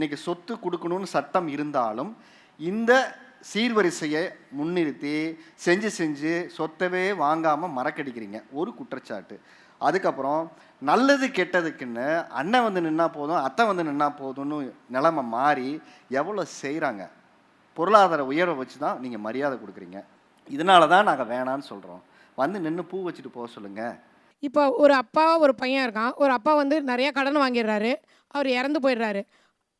இன்றைக்கி சொத்து கொடுக்கணும்னு சட்டம் இருந்தாலும் இந்த சீர்வரிசையை முன்னிறுத்தி செஞ்சு செஞ்சு சொத்தவே வாங்காமல் மறக்கடிக்கிறீங்க. ஒரு குற்றச்சாட்டு. அதுக்கப்புறம் நல்லது கெட்டதுக்குன்னு அண்ணன் வந்து நின்னா போதும் அத்தை வந்து நின்னா போதும்னு நிலமை மாறி எவ்வளோ செய்கிறாங்க பொருளாதார உயர்வை வச்சு தான் நீங்கள் மரியாதை கொடுக்குறீங்க. இதனால தான் நாங்கள் வேணான்னு சொல்கிறோம் வந்து நின்று பூ வச்சுட்டு போக சொல்லுங்கள் இப்போ ஒரு அப்பா ஒரு பையன் இருக்கான். ஒரு அப்பா வந்து நிறைய கடன் வாங்கிடுறாரு. அவர் இறந்து போயிடுறாரு.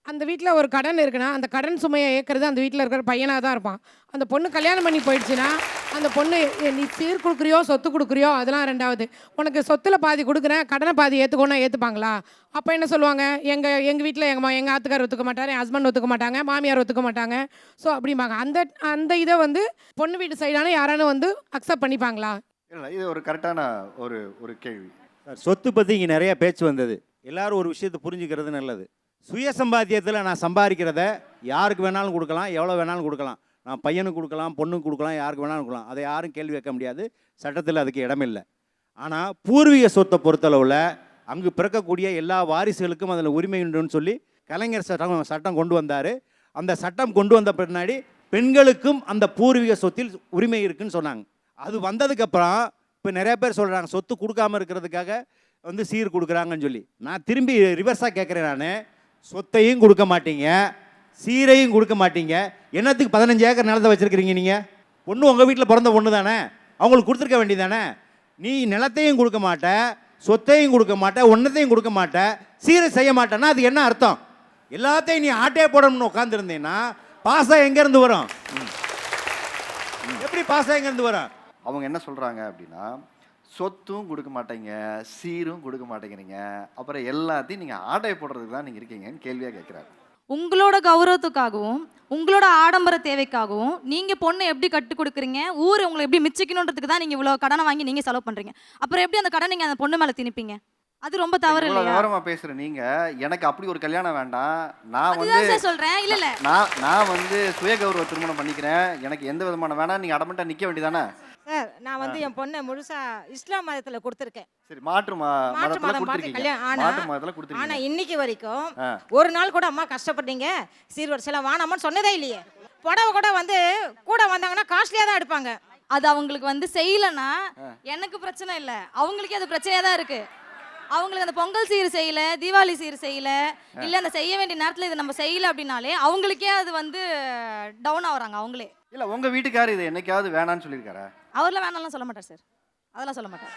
அந்த வீட்டில் ஒரு கடன் இருக்குன்னா அந்த கடன் சுமையை ஏற்கிறது அந்த வீட்டில் இருக்கிற பையனாக தான் இருப்பான். அந்த பொண்ணு கல்யாணம் பண்ணி போயிடுச்சுன்னா அந்த பொண்ணு "ஏ, நீ சீர் கொடுக்குறியோ சொத்து கொடுக்குறியோ? அதெல்லாம் ரெண்டாவது. உனக்கு சொத்துல பாதி கொடுக்குறேன் கடனை பாதி ஏற்றுக்கோனா ஏற்றுப்பாங்களா அப்போ என்ன சொல்லுவாங்க? எங்கள் எங்கள் வீட்டில் எங்கள் எங்கள் ஆத்துக்கார் ஒத்துக்க மாட்டார் என் ஹஸ்பண்ட் ஒத்துக்க மாட்டாங்க மாமியார் ஒத்துக்க மாட்டாங்க. ஸோ அப்படிம்பாங்க. அந்த அந்த இதை வந்து பொண்ணு வீட்டு சைடான யாரானு வந்து அக்செப்ட் பண்ணிப்பாங்களா? இல்லை இது ஒரு கரெக்டான ஒரு ஒரு கேள்வி. சொத்து பற்றி இங்கே நிறைய பேச்சு வந்தது. எல்லாரும் ஒரு விஷயத்தை புரிஞ்சுக்கிறது நல்லது. சுய சம்பாத்தியத்தில் நான் சம்பாதிக்கிறத யாருக்கு வேணாலும் கொடுக்கலாம் எவ்வளோ வேணாலும் கொடுக்கலாம். நான் பையனுக்கு கொடுக்கலாம் பொண்ணுக்கு கொடுக்கலாம் யாருக்கு வேணாலும் கொடுக்கலாம். அதை யாரும் கேள்வி வைக்க முடியாது. சட்டத்தில் அதுக்கு இடமில்லை ஆனால் பூர்வீக சொத்தை பொறுத்தளவில் அங்கு பிறக்கக்கூடிய எல்லா வாரிசுகளுக்கும் அதில் உரிமை உண்டுன்னு சொல்லி கலைஞர் சட்டம் சட்டம் கொண்டு வந்தார். அந்த சட்டம் கொண்டு வந்த பின்னாடி பெண்களுக்கும் அந்த பூர்வீக சொத்தில் உரிமை இருக்குன்னு சொன்னாங்க. அது வந்ததுக்கப்புறம் இப்போ நிறைய பேர் சொல்கிறாங்க சொத்து கொடுக்காம இருக்கிறதுக்காக வந்து சீர் கொடுக்குறாங்கன்னு சொல்லி. நான் திரும்பி ரிவர்ஸாக கேட்குறேன் நான். சொத்தையும் கொடுக்க மாட்டீங்க சீரையும் கொடுக்க மாட்டீங்க. என்னத்துக்கு பதினஞ்சு ஏக்கர் நிலத்தை வச்சுருக்கிறீங்க நீங்கள் பொண்ணு உங்கள் வீட்டில் பிறந்த பொண்ணு தானே? அவங்களுக்கு கொடுத்துருக்க வேண்டியதானே நீ நிலத்தையும் கொடுக்க மாட்ட சொத்தையும் கொடுக்க மாட்ட ஒன்றத்தையும் கொடுக்க மாட்ட சீரை செய்ய மாட்டேன்னா அது என்ன அர்த்தம்? எல்லாத்தையும் நீ ஆட்டே போடணும்னு உட்காந்துருந்தீங்கன்னா பாசம் எங்கேருந்து வரும்? எப்படி பாசம் எங்கேருந்து வரும்? அவங்க என்ன சொல்கிறாங்க அப்படின்னா சொத்தும் கொடுக்க மாட்டேங்க சீரும் கொடுக்க மாட்டேங்கிறீங்க. அப்புறம் எல்லாத்தையும் நீங்கள் ஆடை போடுறதுக்கு தான் நீங்கள் இருக்கீங்கன்னு கேள்வியாக கேட்குறாரு. உங்களோட கௌரவத்துக்காகவும் உங்களோட ஆடம்பர தேவைக்காகவும் நீங்க பொண்ணை எப்படி கட்டு கொடுக்குறீங்க? ஊர் உங்களை எப்படி மிச்சிக்கணுன்றதுக்கு தான் நீங்க இவ்வளவு கடனை வாங்கி நீங்க செலவு பண்றீங்க. அப்புறம் எப்படி அந்த கடனை நீங்க அந்த பொண்ணு மேல திணிப்பீங்க? அது ரொம்ப தவறு இல்லையா? விவரமா பேசுற நீங்க எனக்கு அப்படி ஒரு கல்யாணம் வேண்டாம். நான் வந்து சொல்றேன். இல்ல இல்ல. நான் நான் வந்து சுய கௌரவ திருமணம் பண்ணிக்கிறேன். எனக்கு எந்த விதமான வேணாம். நீங்க அடமெண்டா நிக்க வேண்டியதானே? நான் வந்து என் பொண்ணை முழுசா இஸ்லாம் மதத்துல கொடுத்துருக்கேன். சரி மாற்று மாற்று மதத்துல மதம் மாற்றி கொடுத்துருக்கீங்க. கல்யாணம் ஆனா ஆனா இன்னைக்கு வரைக்கும். ஒரு நாள் கூட அம்மா கஷ்டப்பட்டீங்க. சீர்வரிசைலாம் வானாமான்னு சொன்னதே இல்லையே. புடவை கூட வந்து கூட வந்தாங்கன்னா காஸ்ட்லியா தான் எடுப்பாங்க. அது அவங்களுக்கு வந்து செய்யலன்னா எனக்கு பிரச்சனை இல்ல. அவங்களுக்கே அது பிரச்சனையா தான் இருக்கு. அவங்களுக்கு அந்த பொங்கல் சீர் செய்யல தீபாவளி சீர் செய்யல இல்ல அந்த செய்ய வேண்டிய நேரத்துல இதை நம்ம செய்யல அப்படின்னாலே அவங்களுக்கே அது வந்து டவுன் ஆகுறாங்க அவங்களே. இல்ல உங்க வீட்டுக்காரர் இது என்னைக்காவது வேணாம்னு சொல்லியிருக்காரா? அவர்லாம் வேணாம்லாம் சொல்ல மாட்டார் சார். அதெல்லாம் சொல்ல மாட்டார்.